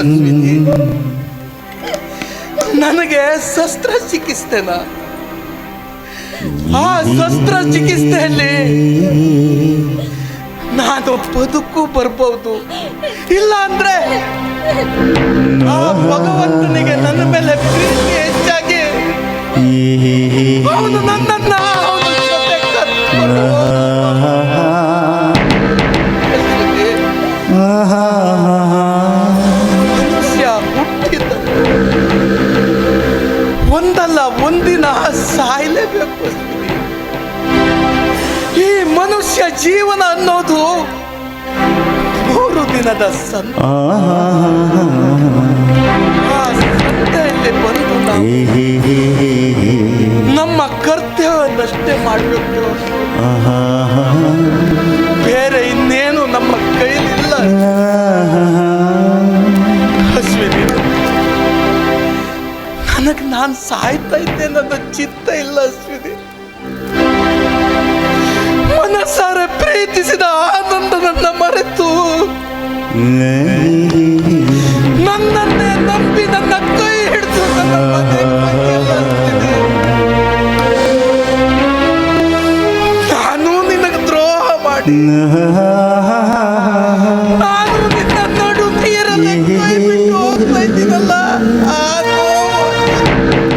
ಅಶ್ವಿನಿ ಶಸ್ತ್ರ ಚಿಕಿತ್ಸೆನ ಆ ಶಸ್ತ್ರ ಚಿಕಿತ್ಸೆಯಲ್ಲಿ ನಾನು ಬದುಕು ಬರ್ಬೋದು. ಇಲ್ಲ ಅಂದ್ರೆ ಆ ಭಗವಂತನಿಗೆ ನನ್ನ ಮೇಲೆ ಪ್ರೀತಿ ಹೆಚ್ಚಾಗಿ ಅವನು ನನ್ನನ್ನ ಮನುಷ್ಯ ಹುಟ್ಟಿದ ಒಂದಲ್ಲ ಒಂದಿನ ಸಾಯಲೇಬೇಕು. ಈ ಮನುಷ್ಯ ಜೀವನ ಅನ್ನೋದು ಮೂರು ದಿನದ ಸಂತ. ಬಂದು ನಾವು ನಮ್ಮ ಕರ್ತವ್ಯವನ್ನಷ್ಟೇ ಮಾಡಬೇಕು. ನನಗೆ ನಾನು ಸಾಯ್ತಾ ಇದ್ದೆ ನನ್ನ ಚಿತ್ತ ಇಲ್ಲ, ಅಶ್ವಿನಿ. ಮನಸಾರ ಪ್ರೀತಿಸಿದ ಆನಂದ ನನ್ನ ಮರೆತು. ನನ್ನನ್ನೇ ನಂಬಿ ನನ್ನ ಕೈ ಹಿಡಿದು ನಾನು ನಿನಗೆ ದ್ರೋಹ ಮಾಡಿ. ನಾನು ನಿನ್ನ ನಡು ನೀರಲ್ಲಿ ಹೋಗ್ತಾ ಇದ್ದೀನಲ್ಲ. Thank you.